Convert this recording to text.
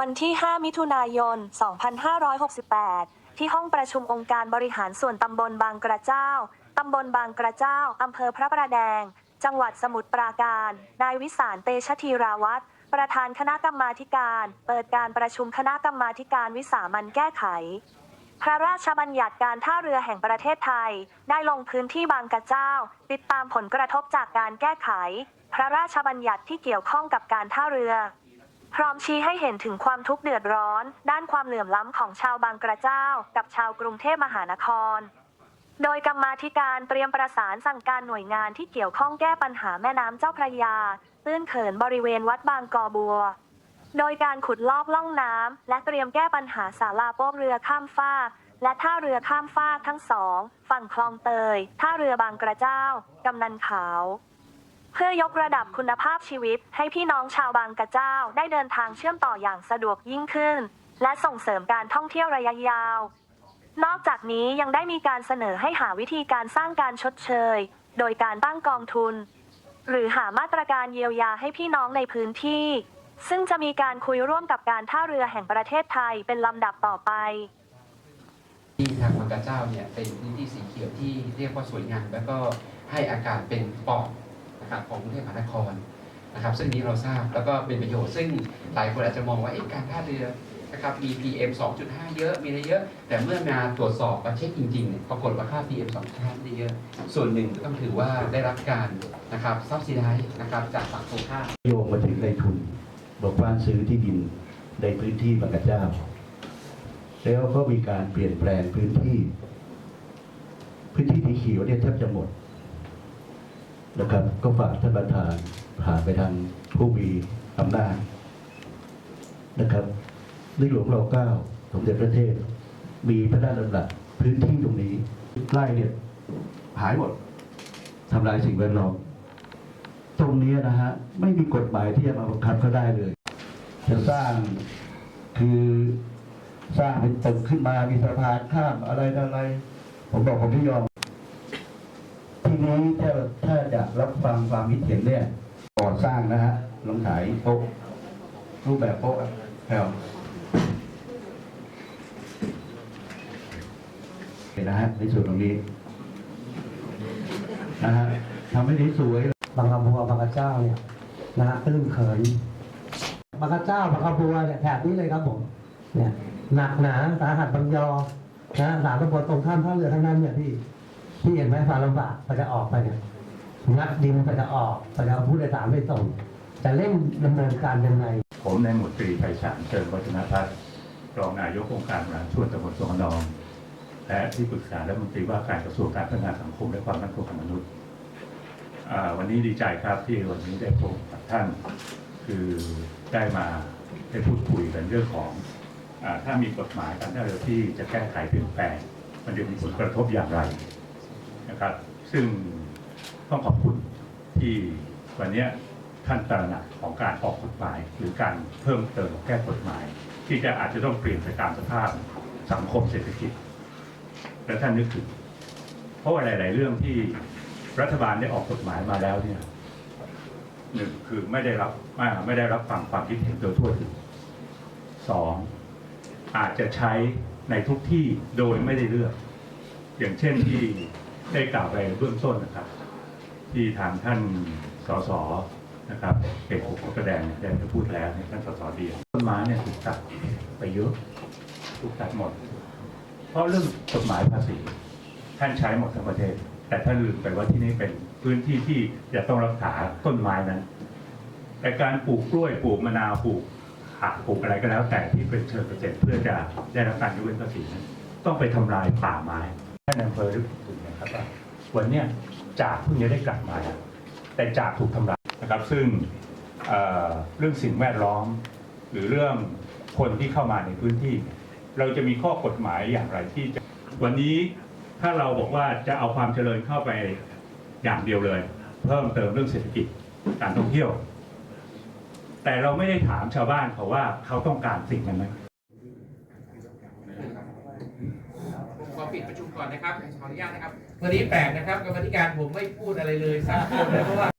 วันที่ 5 มิถุนายน 2568 ที่ห้องประชุมองค์การบริหารส่วนตำบลบางกระเจ้า ตำบลบางกระเจ้า อำเภอพระประแดง จังหวัดสมุทรปราการ นายวิสารเตชะธีราวัตรประธานคณะกรรมาการ เปิดการประชุมคณะกรรมาการวิสามันแก้ไข พระราชบัญญัติการท่าเรือแห่งประเทศไทย ได้ลงพื้นที่บางกระเจ้า ติดตามผลกระทบจากการแก้ไข พระราชบัญญัติที่เกี่ยวข้องกับการท่าเรือ พร้อมชี้ให้เห็นถึงความทุกข์เดือดร้อน ด้านความเหลื่อมล้ำของชาวบางกระเจ้า กับชาวกรุงเทพมหานคร โดยกรรมาธิการเตรียมประสานสั่งการหน่วยงานที่เกี่ยวข้องแก้ปัญหาแม่น้ำเจ้าพระยาตื้นเขินบริเวณวัดบางกอบัว โดยการขุดลอกล่องน้ำและเตรียมแก้ปัญหาศาลาโป๊ะเรือข้ามฟากและท่าเรือข้ามฟากทั้งสอง ฝั่งคลองเตย ท่าเรือบางกระเจ้า กำนันขาว เพื่อยกระดับคุณภาพชีวิตให้พี่น้องชาวบางกระเจ้าได้เดินทางเชื่อมต่ออย่างสะดวกยิ่งขึ้น และส่งเสริมการท่องเที่ยวระยะยาว นอกจากนี้ยังได้มีการเสนอให้หาวิธีการสร้างการชดเชย โดยการตั้งกองทุน หรือหามาตรการเยียวยาให้พี่น้องในพื้นที่ ซึ่งจะมีการคุยร่วมกับการท่าเรือแห่งประเทศไทยเป็นลำดับต่อไปที่ทางบางกระเจ้าเนี่ยเป็นพื้นที่สีเขียวที่เรียกว่าสวยงามแล้วก็ให้อากาศเป็นปอด นะครับของกรุงเทพมหานครนะครับ ซึ่งนี้เราทราบแล้วก็เป็นประโยชน์ซึ่งหลายคนอาจจะมองว่าการท่าเรือนะครับมี PM 2.5 เยอะมีอะไรเยอะ แต่เมื่อมาตรวจสอบมาเช็คจริงๆปรากฏว่าค่า PM 2.5ไม่ได้เยอะ ส่วนหนึ่งก็ต้องถือว่าได้รับการนะครับซับซิได้นะครับจากฝั่งตรงข้ามโยงมาถึงในทุน บอกว่าซื้อที่ดินในพื้นที่บางกระเจ้า แล้วก็มีการเปลี่ยนแปลงพื้นที่ พื้นที่สีเขียวเนี่ยแทบจะหมด นะครับ ก็ฝากท่านประธานผ่านไปทางผู้มีอำนาจนะครับในหลวงรอเก้าสมเด็จพระเทพมีพระราชดำรัสพื้นที่ตรงนี้ไร่เนี่ยหายหมดทำลายสิ่งแวดล้อมตรงนี้นะฮะไม่มีกฎหมายที่จะมาบังคับเขาได้เลย จะสร้างคือสร้างเป็นตึกขึ้นมามีสะพานข้ามอะไรต่ออะไร ผมบอกผมไม่ยอม ทีนี้ถ้าถ้าจะรับฟังความคิดเห็นเนี่ยก่อสร้างนะฮะลงขายโป๊ะรูปแบบโป๊ะแถวเห็นนะฮะในส่วนตรงนี้นะฮะทำให้ด้สวยบางกระบัวบางกระเจ้าเนี่ยนะฮะตื้นเขินบางกระเจ้าบางกระบัวเนี่ยแถบนี้เลยครับผมเนี่ยหนักหนาสาหัสบางยอนะสามตำบลตรงข้ามท่าเรือทั้งนั้นเนี่ยพี่ พี่เห็นไหมความลำบากไปจะออกไปเนี่ยงัดดินไปจะออกไปจะเอาผู้โดยสารไปส่งจะเร่งดำเนินการยังไง ผมในายหมวดตรีไพศาลเชิญวัฒนพัฒน์รองนายกองค์การบริหารส่วนตำบลสวนนอง และที่ปรึกษาและมนตรีว่าการกระทรวงการพัฒนาสังคมและความมั่นคงของมนุษย์อ่าวันนี้ดีใจครับที่วันนี้ได้พบกับท่าน คือได้มาได้พูดคุยกันเรื่องของอาถ้ามีกฎหมายการท่าเรือที่จะแก้ไขเปลี่ยนแปลง มันจะมีผลกระทบอย่างไร นะครับ ซึ่งต้องขอบคุณที่วันนี้ท่านตระหนักของการออกกฎหมาย หรือการเพิ่มเติมแก้กฎหมาย ที่จะอาจจะต้องเปลี่ยนไปตามสภาพสังคมเศรษฐกิจ และท่านนึกถึง เพราะว่าหลาย ๆ เรื่องที่รัฐบาลได้ออกกฎหมายมาแล้วเนี่ยหนึ่งคือไม่ได้รับอ่าไม่ได้รับฟังความคิดเห็นโดยทั่วถึงสองอาจจะใช้ในทุกที่โดยไม่ได้เลือก อย่างเช่นที่ ได้กล่าวไปเบื้องต้นนะครับ ที่ทางท่านสสนะครับเอกหกกระแดงเนี่ยได้พูดแล้วในท่านสสเดียวต้นไม้เนี่ยถูกตัดไปเยอะถูกตัดหมด เพราะเรื่องกฎหมายภาษีท่านใช้หมดทั้งประเทศ แต่ท่านลืมไปว่าที่นี่เป็นพื้นที่ที่จะต้องรักษาต้นไม้นั้น แต่การปลูกกล้วยปลูกมะนาวปลูกผักปลูกอะไรก็แล้ว แต่ที่เป็นเชิงเกษตรเพื่อจะได้รับการยกเว้นภาษีนั้นต้องไปทำลายป่าไม้ ท่านอำเภอได้พูดถึงนะครับว่าวันนี้จากเพิ่งจะได้กลับมา แต่จากถูกทำลายนะครับ ซึ่งเเรื่องสิ่งแวดล้อม หรือเรื่องคนที่เข้ามาในพื้นที่ เราจะมีข้อกฎหมายอย่างไรที่จะวันนี้ถ้าเราบอกว่าจะเอาความเจริญเข้าไปอย่างเดียวเลย เพิ่มเติมเรื่องเศรษฐกิจการท่องเที่ยว แต่เราไม่ได้ถามชาวบ้านเขาว่าเขาต้องการสิ่งนั้นไหม ผมขอ ปิดประชุมก่อนนะครับขออนุญาตนะครับวันนี้แปลกนะครับกรรมธิการผมไม่พูดอะไรเลยสักคนเลยเพราะว่า